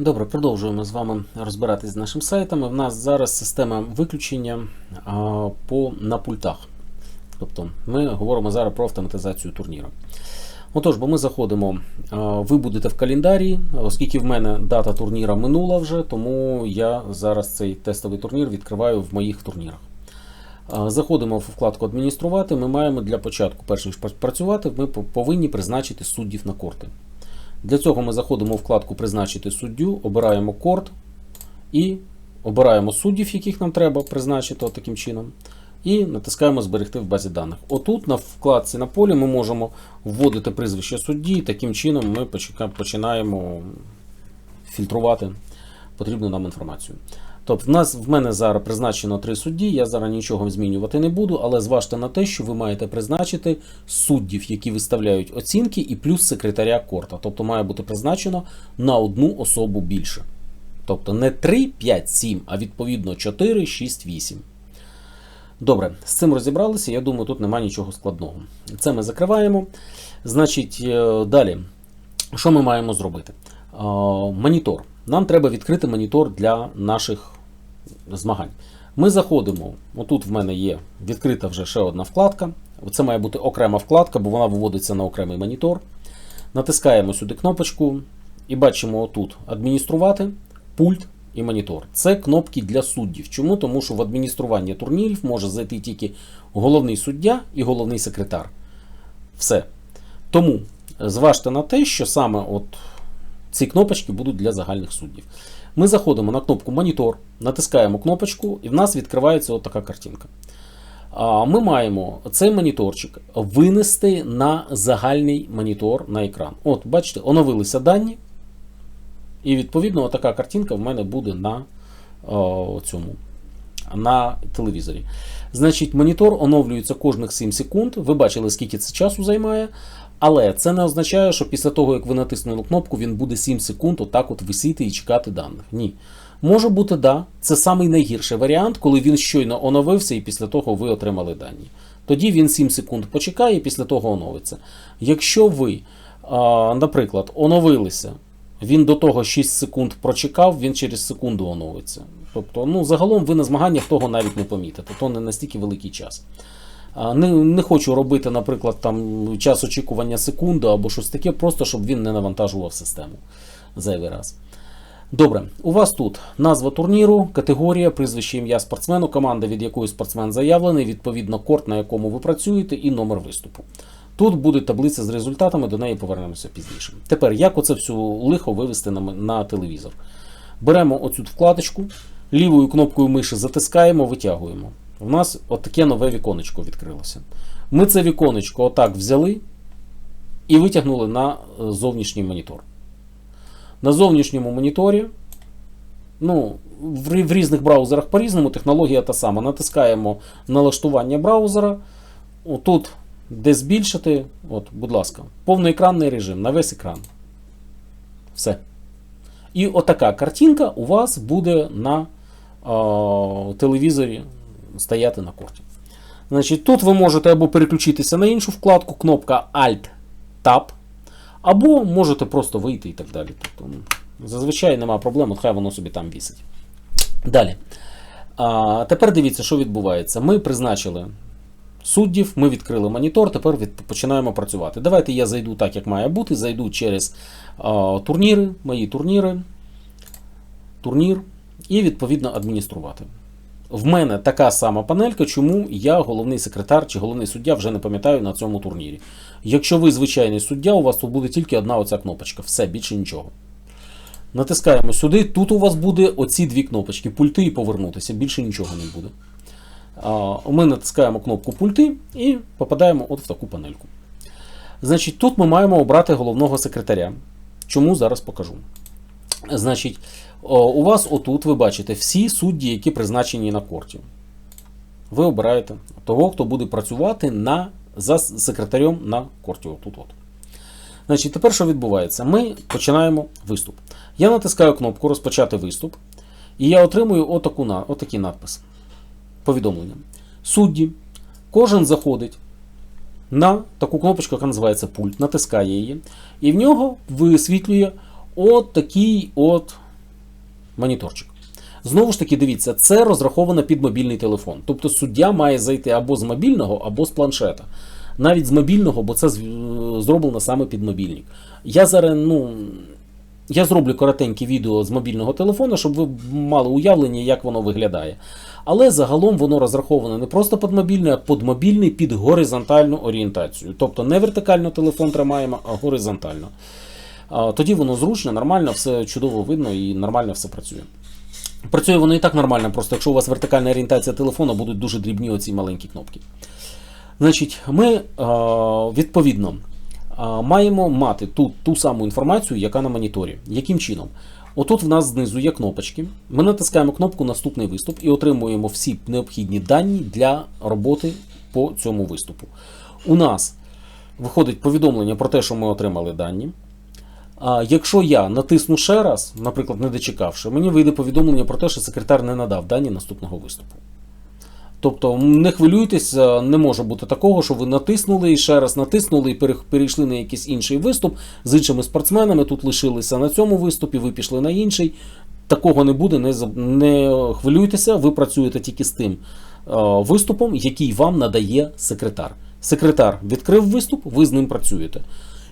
Добре, продовжуємо з вами розбиратись з нашим сайтом. В нас зараз система виключення по, на пультах. Тобто ми говоримо зараз про автоматизацію турніру. Отож, бо ми заходимо, ви будете в календарі, оскільки в мене дата турніра минула вже, тому я зараз цей тестовий турнір відкриваю в моїх турнірах. Заходимо в вкладку Адмініструвати. Ми маємо для початку, перш ніж працювати, ми повинні призначити суддів на корти. Для цього ми заходимо в вкладку Призначити суддю, обираємо корт і обираємо суддів, яких нам треба призначити таким чином. І натискаємо Зберегти в базі даних. Отут на вкладці на полі ми можемо вводити прізвище судді, і таким чином ми починаємо фільтрувати потрібну нам інформацію. Тобто, в нас в мене зараз призначено три судді, я зараз нічого змінювати не буду, але зважте на те, що ви маєте призначити суддів, які виставляють оцінки, і плюс секретаря корта. Тобто має бути призначено на одну особу більше. Тобто не 3, 5, 7, а відповідно 4, 6, 8. Добре, з цим розібралися. Я думаю, тут немає нічого складного. Це ми закриваємо. Значить, е, далі, що ми маємо зробити? Е, Монітор. Нам треба відкрити монітор для наших змагань. Ми заходимо. Отут в мене є відкрита вже ще одна вкладка. Це має бути окрема вкладка, бо вона виводиться на окремий монітор. Натискаємо сюди кнопочку і бачимо отут адмініструвати, пульт і монітор. Це кнопки для суддів. Чому? Тому що в адміністрування турнірів може зайти тільки головний суддя і головний секретар. Все. Тому зважте на те, що саме от ці кнопочки будуть для загальних суддів. Ми заходимо на кнопку Монітор, натискаємо кнопочку, і в нас відкривається така картинка. Ми маємо цей моніторчик винести на загальний монітор на екран. От, бачите, оновилися дані. І відповідно така картинка в мене буде на о, цьому на телевізорі. Значить, монітор оновлюється кожних 7 секунд. Ви бачили, скільки це часу займає. Але це не означає, що після того, як ви натиснули кнопку, він буде 7 секунд отак от висіти і чекати даних. Ні. Може бути, да. Це самий найгірший варіант, коли він щойно оновився і після того ви отримали дані. Тоді він 7 секунд почекає і після того оновиться. Якщо ви, наприклад, оновилися, він до того 6 секунд прочекав, він через секунду оновиться. Тобто, ну, загалом ви на змаганнях того навіть не помітите, то не настільки великий час. Не, не хочу робити, наприклад, там час очікування секунду або щось таке, просто щоб він не навантажував систему зайвий раз. Добре, у вас тут назва турніру, категорія, прізвище ім'я спортсмену, команда, від якої спортсмен заявлений, відповідно корт, на якому ви працюєте, і номер виступу. Тут буде таблиця з результатами, до неї повернемося пізніше. Тепер, як оце всю лихо вивести на, на телевізор? Беремо оцю вкладочку, лівою кнопкою миші затискаємо, витягуємо. У нас отаке нове віконечко відкрилося. Ми це віконечко отак взяли і витягнули на е, зовнішній монітор. На зовнішньому моніторі, ну, в, в різних браузерах по-різному, технологія та сама. Натискаємо налаштування браузера. Отут, де збільшити, от, будь ласка, повноекранний режим на весь екран. Все. І отака картинка у вас буде на е, телевізорі стояти на корті. Значить, тут ви можете або переключитися на іншу вкладку, кнопка Alt-Tab, або можете просто вийти і так далі. Тобто, ну, зазвичай немає проблем, хай воно собі там вісить. Далі. А, тепер дивіться, що відбувається. Ми призначили суддів, ми відкрили монітор, тепер від, починаємо працювати. Давайте я зайду так, як має бути. Зайду через а, турніри, мої турніри, турнір і відповідно адмініструвати. В мене така сама панелька, чому я головний секретар чи головний суддя вже не пам'ятаю на цьому турнірі. Якщо ви звичайний суддя, у вас тут буде тільки одна оця кнопочка. Все, більше нічого. Натискаємо сюди. Тут у вас буде оці дві кнопочки: пульти і повернутися. Більше нічого не буде. Ми натискаємо кнопку пульти і попадаємо от в таку панельку. Значить, тут ми маємо обрати головного секретаря. Чому зараз покажу. Значить, у вас отут ви бачите всі судді, які призначені на корті. Ви обираєте того, хто буде працювати на, за секретарем на корті. Отут от. Значить, тепер що відбувається? Ми починаємо виступ. Я натискаю кнопку Розпочати виступ, і я отримую отаку, отакий надпис. Повідомлення. Судді. Кожен заходить на таку кнопочку, яка називається пульт, натискає її, і в нього висвітлює от такий от моніторчик. Знову ж таки, дивіться, це розраховано під мобільний телефон. Тобто суддя має зайти або з мобільного, або з планшета. Навіть з мобільного, бо це е, зроблено саме під мобільник. Я зараз, ну. Я зроблю коротеньке відео з мобільного телефону, щоб ви мали уявлення, як воно виглядає. Але загалом воно розраховане не просто під мобільний, а під мобільний під горизонтальну орієнтацію. Тобто не вертикально телефон тримаємо, а горизонтально. Тоді воно зручно, нормально, все чудово видно і нормально все працює. Працює воно і так нормально, просто якщо у вас вертикальна орієнтація телефону, будуть дуже дрібні оці маленькі кнопки. Значить, ми е, відповідно е, маємо мати ту, ту саму інформацію, яка на моніторі. Яким чином? Отут в нас знизу є кнопочки. Ми натискаємо кнопку Наступний виступ і отримуємо всі необхідні дані для роботи по цьому виступу. У нас виходить повідомлення про те, що ми отримали дані. А якщо я натисну ще раз, наприклад, не дочекавши, мені вийде повідомлення про те, що секретар не надав дані наступного виступу. Тобто не хвилюйтесь, не може бути такого, що ви натиснули і ще раз натиснули і перейшли на якийсь інший виступ з іншими спортсменами. Тут лишилися на цьому виступі, ви пішли на інший. Такого не буде, не, не хвилюйтеся, ви працюєте тільки з тим виступом, який вам надає секретар. Секретар відкрив виступ, ви з ним працюєте.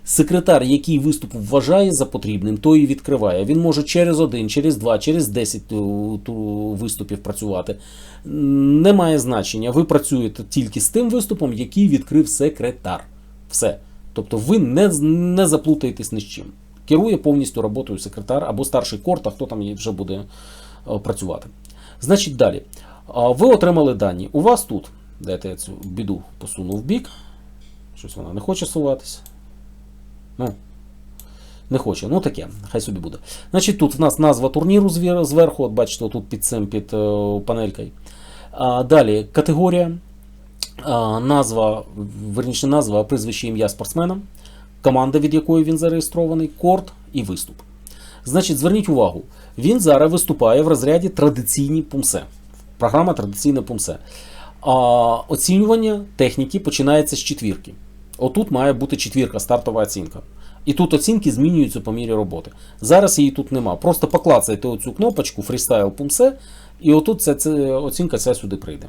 Секретар, який виступ вважає за потрібним, той і відкриває. Він може через один, через два, через десять ту виступів працювати. Немає значення. Ви працюєте тільки з тим виступом, який відкрив секретар. Все. Тобто ви не, не заплутаєтесь ні з чим. Керує повністю роботою секретар або старший корт, а хто там вже буде е, працювати. Значить, далі. Ви отримали дані. У вас тут, дайте я цю біду посуну в бік. Щось вона не хоче суватися. Ну, не хоче, ну таке, хай собі буде. Значить, тут в нас назва турніру зверху, от бачите, тут під цим під е, панелькою. А, далі категорія, а, назва, верніше назва, прізвище ім'я спортсмена, команда, від якої він зареєстрований, корт і виступ. Значить, зверніть увагу, він зараз виступає в розряді традиційні пумсе. Програма традиційне пумсе. А оцінювання техніки починається з четвірки. Отут має бути четвірка, стартова оцінка. І тут оцінки змінюються по мірі роботи. Зараз її тут нема. Просто поклацайте оцю кнопочку Freestyle Pumse, і отут ця, ця оцінка ця сюди прийде.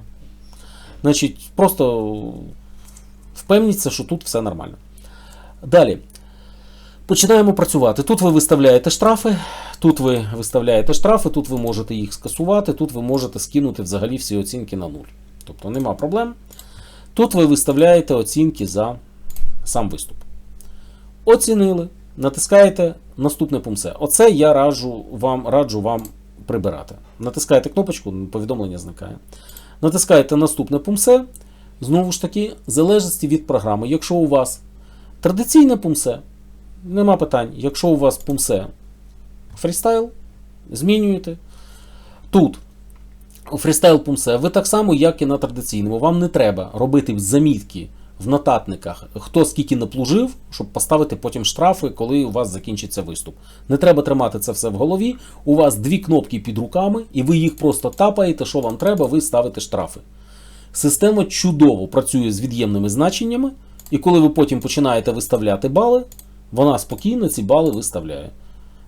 Значить, просто впевніться, що тут все нормально. Далі. Починаємо працювати. Тут ви виставляєте штрафи, тут ви виставляєте штрафи, тут ви можете їх скасувати, тут ви можете скинути взагалі всі оцінки на нуль. Тобто нема проблем. Тут ви виставляєте оцінки за сам виступ. Оцінили, натискаєте наступне пумсе. Оце я раджу вам, раджу вам прибирати. Натискаєте кнопочку, повідомлення зникає. Натискаєте наступне пумсе. Знову ж таки, в залежності від програми. Якщо у вас традиційне пумсе, нема питань. Якщо у вас пумсе фрістайл, змінюєте. Тут фрістайл пумсе ви так само, як і на традиційному. Вам не треба робити замітки в нотатниках, хто скільки наплужив, щоб поставити потім штрафи, коли у вас закінчиться виступ. Не треба тримати це все в голові. У вас дві кнопки під руками, і ви їх просто тапаєте, що вам треба, ви ставите штрафи. Система чудово працює з від'ємними значеннями, і коли ви потім починаєте виставляти бали, вона спокійно ці бали виставляє.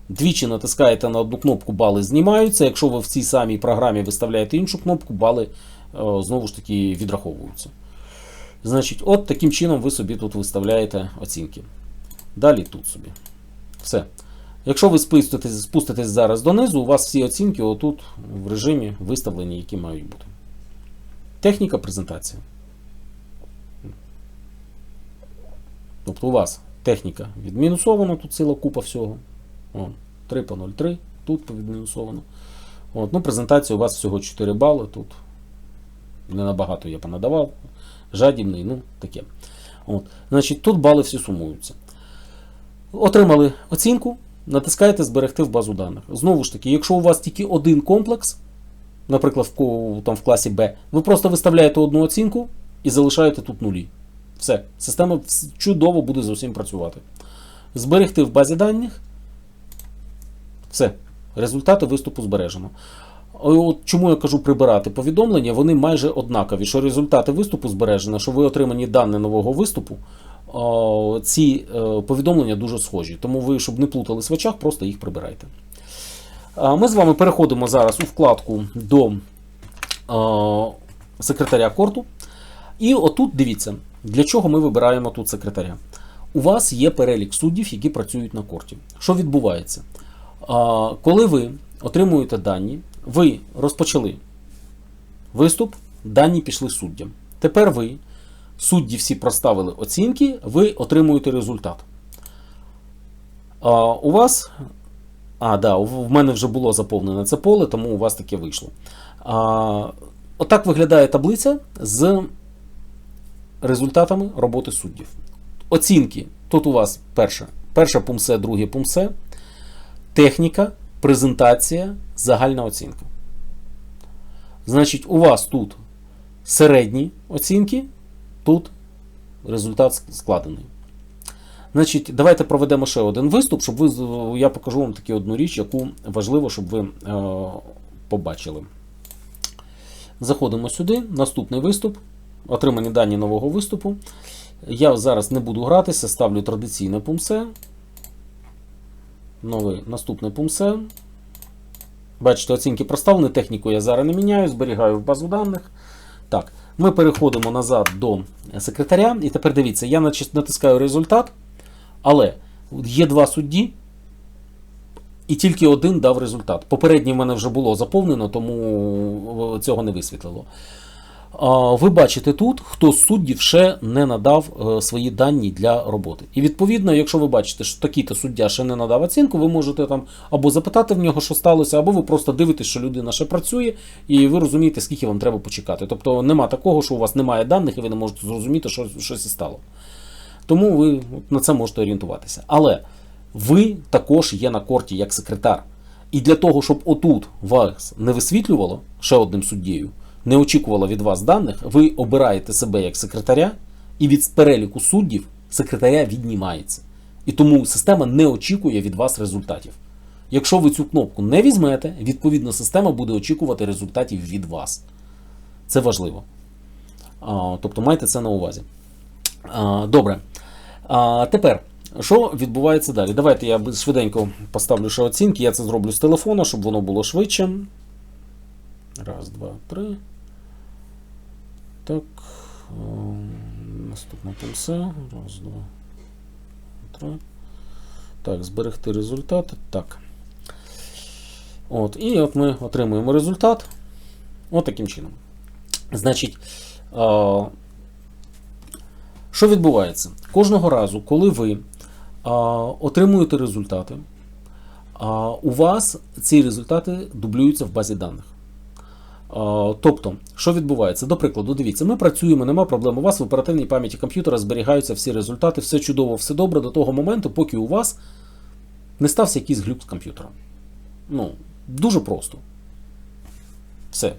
Двічі натискаєте на одну кнопку, бали знімаються. Якщо ви в цій самій програмі виставляєте іншу кнопку, бали е, знову ж таки відраховуються. Значить, от таким чином ви собі тут виставляєте оцінки. Далі тут собі. Все. Якщо ви спуститесь, спуститесь зараз донизу, у вас всі оцінки отут в режимі виставлені, які мають бути. Техніка презентації. Тобто у вас техніка відмінусована, тут ціла купа всього. О, 3 по 0,3, тут відмінусовано. От, ну, презентація у вас всього 4 бали. Тут не набагато я понадавав. Жадібний, ну таке. От. Значить, тут бали всі сумуються. Отримали оцінку, натискаєте зберегти в базу даних. Знову ж таки, якщо у вас тільки один комплекс, наприклад, в, там, в класі Б, ви просто виставляєте одну оцінку і залишаєте тут нулі. Все, система чудово буде з усім працювати. Зберегти в базі даних. Все. Результати виступу збережено. От чому я кажу прибирати повідомлення, вони майже однакові. Що результати виступу збережено, що ви отримані дані нового виступу, ці е, повідомлення дуже схожі. Тому ви, щоб не плутались в очах, просто їх прибирайте. Ми з вами переходимо зараз у вкладку до е, секретаря корту. І отут дивіться, для чого ми вибираємо тут секретаря. У вас є перелік суддів, які працюють на корті. Що відбувається? Коли ви отримуєте дані, ви розпочали виступ, дані пішли суддям. Тепер ви, судді всі проставили оцінки, ви отримуєте результат. А, У вас. А, да, в мене вже було заповнене це поле, тому у вас таке вийшло. А, Отак виглядає таблиця з результатами роботи суддів. Оцінки. Тут у вас перше, перше пумсе, друге пумсе, техніка, презентація, загальна оцінка. Значить, у вас тут середні оцінки, тут результат складений. Значить, давайте проведемо ще один виступ, щоб ви, я покажу вам таку одну річ, яку важливо, щоб ви е, побачили. Заходимо сюди. Наступний виступ. Отримані дані нового виступу. Я зараз не буду гратися, ставлю традиційне пумсе. Новий наступне пумсе. Бачите, оцінки проставлені, техніку я зараз не міняю, зберігаю в базу даних. Так, ми переходимо назад до секретаря. І тепер дивіться, я натискаю результат, але є два судді, і тільки один дав результат. Попередній в мене вже було заповнено, тому е, цього не висвітлило. Ви бачите тут, хто з суддів ще не надав е, свої дані для роботи. І відповідно, якщо ви бачите, що такий-то суддя ще не надав оцінку, ви можете там або запитати в нього, що сталося, або ви просто дивитесь, що людина ще працює, і ви розумієте, скільки вам треба почекати. Тобто нема такого, що у вас немає даних, і ви не можете зрозуміти, що щось і стало. Тому ви на це можете орієнтуватися. Але ви також є на корті як секретар. І для того, щоб отут вас не висвітлювало ще одним суддєю, не очікувало від вас даних, ви обираєте себе як секретаря, і від переліку суддів секретаря віднімається. І тому система не очікує від вас результатів. Якщо ви цю кнопку не візьмете, відповідно система буде очікувати результатів від вас. Це важливо. Тобто майте це на увазі. Добре. Тепер, що відбувається далі? Давайте я швиденько поставлю ще оцінки. Я це зроблю з телефона, щоб воно було швидше. Раз, два, три. Так. ем, Наступне пульсе. Раз, два, три. Так, зберегти результати. Так. От, і от ми отримуємо результат. От таким чином. Значить, а, що відбувається? Кожного разу, коли ви а, отримуєте результати, а, у вас ці результати дублюються в базі даних. Тобто, що відбувається? До прикладу, дивіться, ми працюємо, нема проблем. У вас в оперативній пам'яті комп'ютера зберігаються всі результати, все чудово, все добре до того моменту, поки у вас не стався якийсь глюк з комп'ютером. Ну, дуже просто. Все.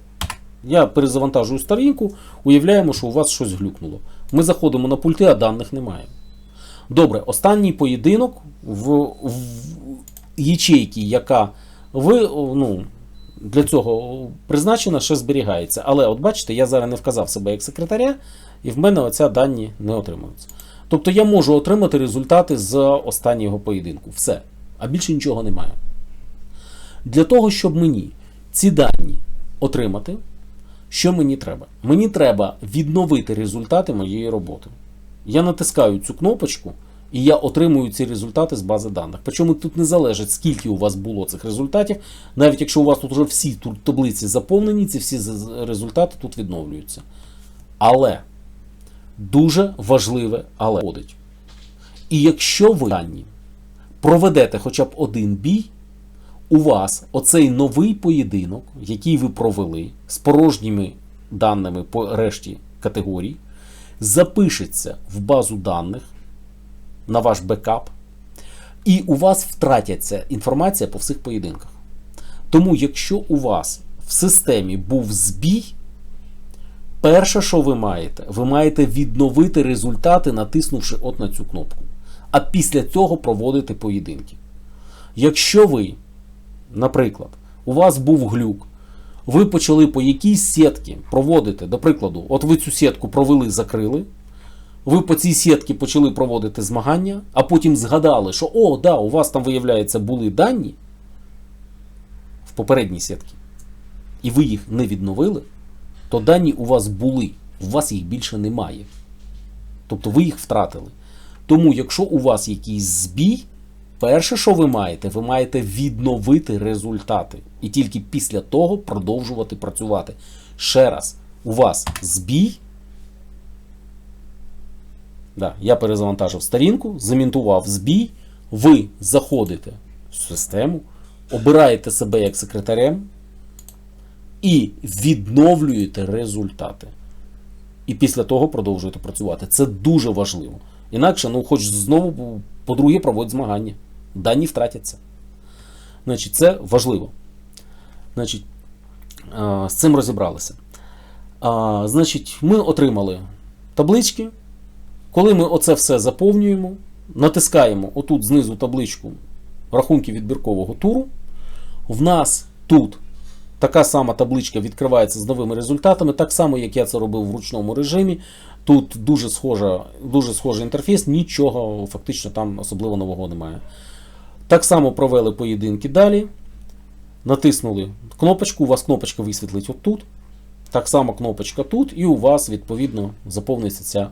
Я перезавантажую сторінку, уявляємо, що у вас щось глюкнуло. Ми заходимо на пульти, а даних немає. Добре, останній поєдинок в, в ячейці, яка ви, ну, для цього призначена, ще зберігається. Але от бачите, я зараз не вказав себе як секретаря, і в мене оця дані не отримуються. Тобто я можу отримати результати з останнього поєдинку. Все. А більше нічого немає. Для того, щоб мені ці дані отримати, що мені треба? Мені треба відновити результати моєї роботи. Я натискаю цю кнопочку, і я отримую ці результати з бази даних. Причому тут не залежить, скільки у вас було цих результатів, навіть якщо у вас тут вже всі таблиці заповнені, ці всі результати тут відновлюються. Але дуже важливе але ходить. І якщо ви дані проведете хоча б один бій, у вас оцей новий поєдинок, який ви провели з порожніми даними по решті категорій, запишеться в базу даних на ваш бекап, і у вас втратяться інформація по всіх поєдинках. Тому, якщо у вас в системі був збій, перше, що ви маєте, ви маєте відновити результати, натиснувши от на цю кнопку. А після цього проводити поєдинки. Якщо ви, наприклад, у вас був глюк, ви почали по якійсь сітці проводити, до прикладу, от ви цю сітку провели, закрили, ви по цій сітці почали проводити змагання, а потім згадали, що о, да, у вас там, виявляється, були дані, в попередній сітці, і ви їх не відновили, то дані у вас були, у вас їх більше немає. Тобто ви їх втратили. Тому, якщо у вас якийсь збій, перше, що ви маєте, ви маєте відновити результати. І тільки після того продовжувати працювати. Ще раз, у вас збій. Да, я перезавантажив сторінку, замінтував збій. Ви заходите в систему, обираєте себе як секретарем і відновлюєте результати. І після того продовжуєте працювати. Це дуже важливо. Інакше, ну, хоч знову, по-друге, проводять змагання. Дані втратяться. Значить, це важливо. Значить, з цим розібралися. Значить, ми отримали таблички. Коли ми оце все заповнюємо, натискаємо отут знизу табличку рахунки відбіркового туру. В нас тут така сама табличка відкривається з новими результатами, так само, як я це робив в ручному режимі. Тут дуже схожа, дуже схожий інтерфейс, нічого фактично там особливо нового немає. Так само провели поєдинки далі. Натиснули кнопочку, у вас кнопочка висвітлить отут. Так само кнопочка тут, і у вас, відповідно, заповниться ця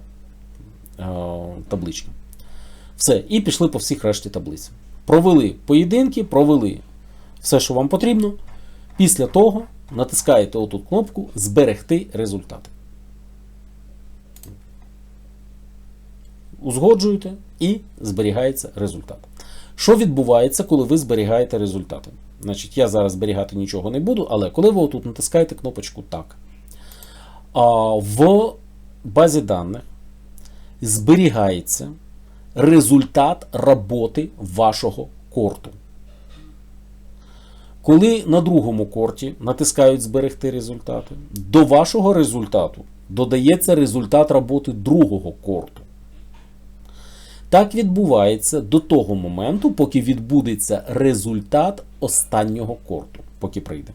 е, табличка. Все, і пішли по всіх решті таблиць. Провели поєдинки, провели все, що вам потрібно. Після того натискаєте отут кнопку Зберегти результати. Узгоджуєте і зберігається результат. Що відбувається, коли ви зберігаєте результати? Значить, я зараз зберігати нічого не буду, але коли ви отут натискаєте кнопочку Так, в базі даних зберігається результат роботи вашого корту. Коли на другому корті натискають зберегти результати, до вашого результату додається результат роботи другого корту. Так відбувається до того моменту, поки відбудеться результат останнього корту, поки прийде.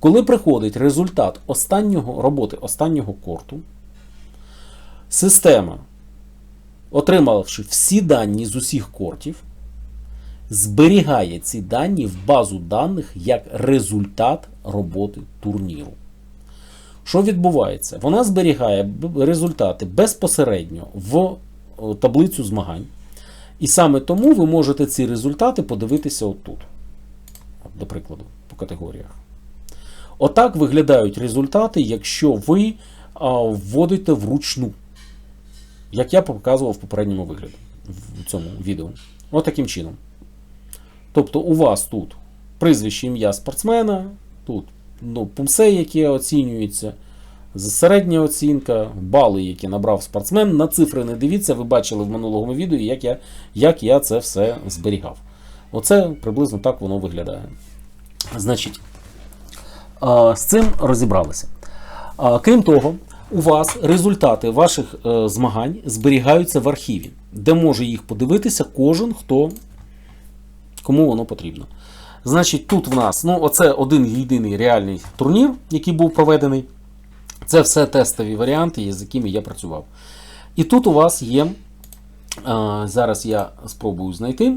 Коли приходить результат останнього, роботи останнього корту, система, отримавши всі дані з усіх кортів, зберігає ці дані в базу даних як результат роботи турніру. Що відбувається? Вона зберігає результати безпосередньо в таблицю змагань. І саме тому ви можете ці результати подивитися отут. До прикладу, по категоріях. Отак виглядають результати, якщо ви вводите вручну. Як я показував в попередньому вигляді в цьому відео. От таким чином. Тобто у вас тут прізвище ім'я спортсмена, тут ну, пумсе, яке оцінюється, середня оцінка, бали, які набрав спортсмен. На цифри не дивіться, ви бачили в минулому відео, як я, як я це все зберігав. Оце приблизно так воно виглядає. Значить, з цим розібралися. Крім того, у вас результати ваших е, змагань зберігаються в архіві, де може їх подивитися кожен, хто кому воно потрібно. Значить, тут в нас ну, оце один єдиний реальний турнір, який був проведений. Це все тестові варіанти, з якими я працював. І тут у вас є. А, зараз я спробую знайти.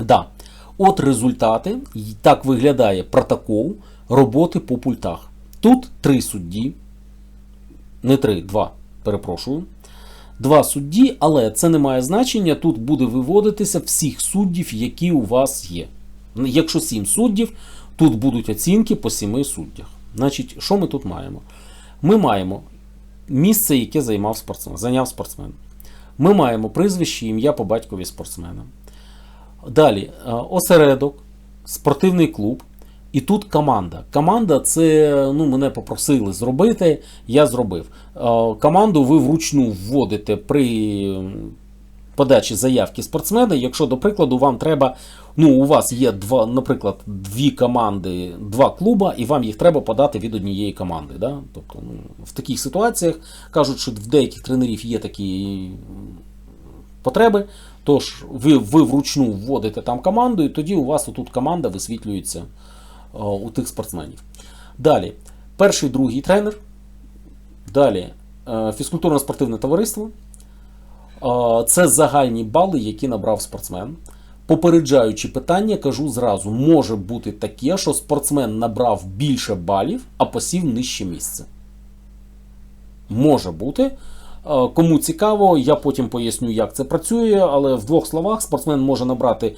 Да. От результати. Так виглядає протокол роботи по пультах. Тут три судді. Не три, два. Перепрошую. Два судді, але це не має значення. Тут буде виводитися всіх суддів, які у вас є. Якщо сім суддів, тут будуть оцінки по сіми суддях. Значить, що ми тут маємо? Ми маємо місце, яке займав спортсмен, зайняв спортсмен. Ми маємо прізвище, ім'я по батькові спортсмена. Далі е, осередок, спортивний клуб. І тут команда. Команда це ну, мене попросили зробити, я зробив. Е, Команду ви вручну вводите при подачі заявки спортсмена. Якщо, до прикладу, вам треба, ну, у вас є два, наприклад, дві команди, два клуба, і вам їх треба подати від однієї команди. Да? Тобто, ну, в таких ситуаціях кажуть, що в деяких тренерів є такі потреби. Тож ви, ви вручну вводите там команду, і тоді у вас тут команда висвітлюється у тих спортсменів. Далі, перший, другий тренер. Далі е, фізкультурно-спортивне товариство. Е, Це загальні бали, які набрав спортсмен. Попереджаючи питання, кажу зразу: може бути таке, що спортсмен набрав більше балів, а посів нижче місце. Може бути. Е, Кому цікаво, я потім поясню, як це працює, але в двох словах спортсмен може набрати е,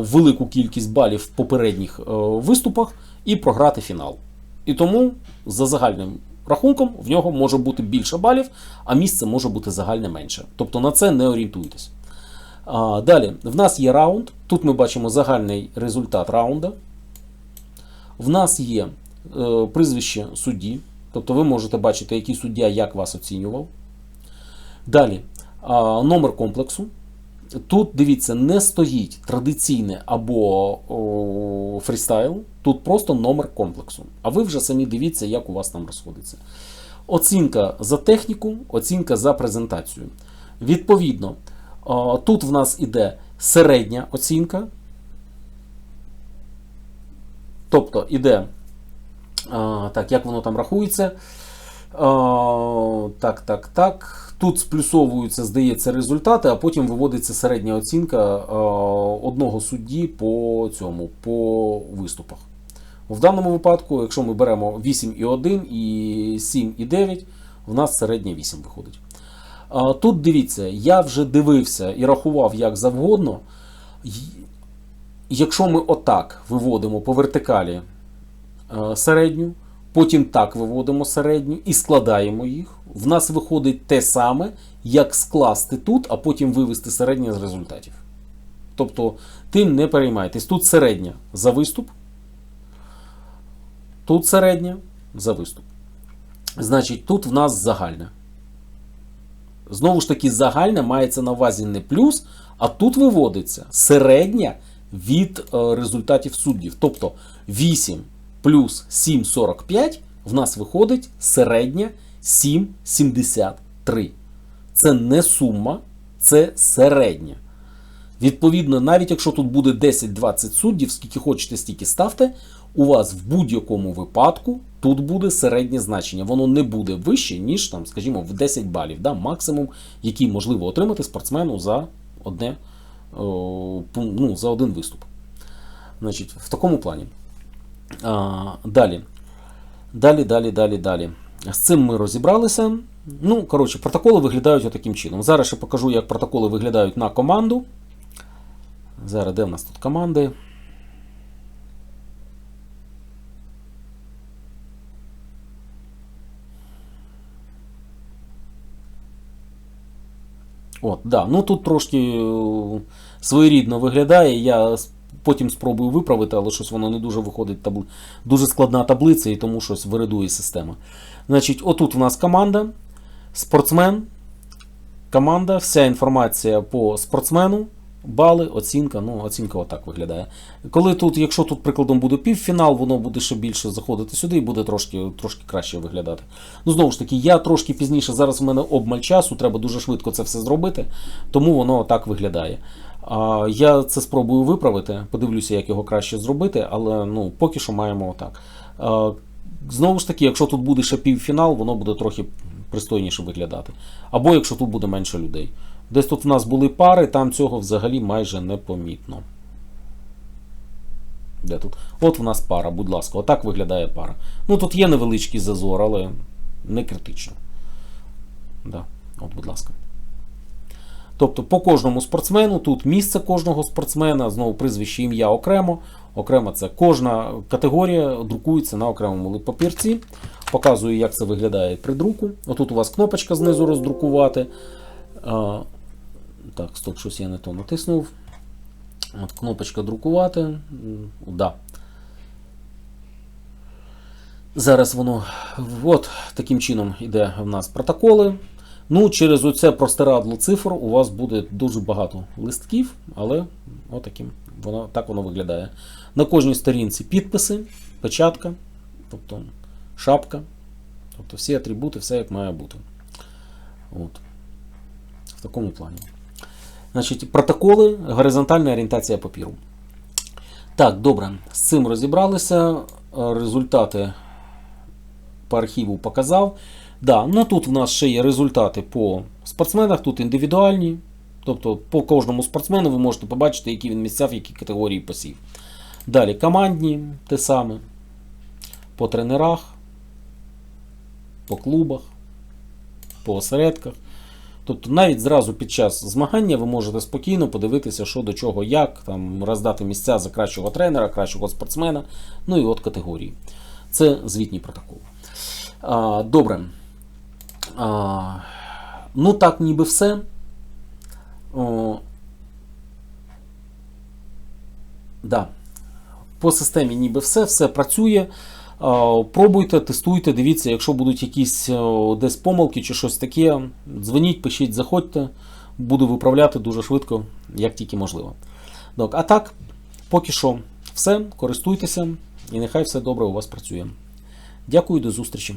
велику кількість балів в попередніх е, виступах і програти фінал. І тому за загальним рахунком в нього може бути більше балів, а місце може бути загальне менше. Тобто на це не орієнтуйтесь. Далі, в нас є раунд. Тут ми бачимо загальний результат раунда. В нас є прізвище судді. Тобто ви можете бачити, який суддя як вас оцінював. Далі, номер комплексу. Тут, дивіться, не стоїть традиційне або о, фрістайл, тут просто номер комплексу. А ви вже самі дивіться, як у вас там розходиться. Оцінка за техніку, оцінка за презентацію. Відповідно, о, тут в нас іде середня оцінка. Тобто іде, а, так, як воно там рахується. А, так, так, так. Тут сплюсовуються, здається, результати, а потім виводиться середня оцінка одного судді по цьому, по виступах. В даному випадку, якщо ми беремо 8,1 і 7,9, в нас середня 8 виходить. Тут дивіться, я вже дивився і рахував як завгодно. Якщо ми отак виводимо по вертикалі е, середню, потім так виводимо середню і складаємо їх, в нас виходить те саме, як скласти тут, а потім вивести середнє з результатів. Тобто, тим не переймайтесь. Тут середня за виступ, тут середня за виступ. Значить, тут в нас загальна. Знову ж таки, загальна мається на увазі не плюс, а тут виводиться середня від е, результатів суддів. Тобто 8 плюс 7,45 в нас виходить середня 7,73. Це не сума, це середня. Відповідно, навіть якщо тут буде 10-20 суддів, скільки хочете, стільки ставте, у вас в будь-якому випадку тут буде середнє значення. Воно не буде вище, ніж, там, скажімо, в 10 балів, да, максимум, який можливо отримати спортсмену за одне, ну, за один виступ. Значить, в такому плані. Далі. Далі, далі, далі, далі. З цим ми розібралися. Ну, коротше, протоколи виглядають отаким чином. Зараз я покажу, як протоколи виглядають на команду. Зараз де в нас тут команди? От, да. Ну тут трошки е, своєрідно виглядає. Я потім спробую виправити, але щось воно не дуже виходить. Табли... Дуже складна таблиця і тому щось виридує система. Значить, отут у нас команда, спортсмен, команда, вся інформація по спортсмену, бали, оцінка. Ну, оцінка отак виглядає. Коли тут, якщо тут прикладом буде півфінал, воно буде ще більше заходити сюди і буде трошки, трошки краще виглядати. Ну, знову ж таки, я трошки пізніше, зараз в мене обмаль часу, треба дуже швидко це все зробити, тому воно так виглядає. Я це спробую виправити, подивлюся, як його краще зробити, але ну, поки що маємо отак. Знову ж таки, якщо тут буде ще півфінал, воно буде трохи пристойніше виглядати. Або якщо тут буде менше людей. Десь тут в нас були пари, там цього взагалі майже непомітно. Де тут? От в нас пара, будь ласка, отак виглядає пара. Ну тут є невеличкий зазор, але не критично. Да. От, будь ласка. Тобто по кожному спортсмену, тут місце кожного спортсмена, знову прізвище ім'я окремо. Окремо це кожна категорія друкується на окремому папірці. Показую, як це виглядає при друку. Отут у вас кнопочка знизу роздрукувати. Так, стоп, щось я не то натиснув. От кнопочка друкувати. Да. Зараз воно от таким чином йде в нас протоколи. Ну, через оце простирадло цифр у вас буде дуже багато листків, але отаким воно, так воно виглядає. На кожній сторінці підписи, печатка, тобто шапка, тобто всі атрибути, все як має бути. От. В такому плані. Значить, протоколи, горизонтальна орієнтація папіру. Так, добре, з цим розібралися. Результати по архіву показав. Да, ну тут в нас ще є результати по спортсменах, тут індивідуальні, Тобто по кожному спортсмену ви можете побачити, які він місця, в якій категорії посів. Далі командні те саме. По тренерах, по клубах, по осередках. Тобто навіть зразу під час змагання ви можете спокійно подивитися, що до чого, як, там, роздати місця за кращого тренера, кращого спортсмена, ну і от категорії. Це звітній протокол. Добре. А, ну так, ніби все. О, да. По системі ніби все, все працює. Пробуйте, тестуйте, дивіться, якщо будуть якісь десь помилки чи щось таке, дзвоніть, пишіть, заходьте, буду виправляти дуже швидко, як тільки можливо. Так, а так, поки що все, користуйтеся і нехай все добре у вас працює. Дякую, до зустрічі.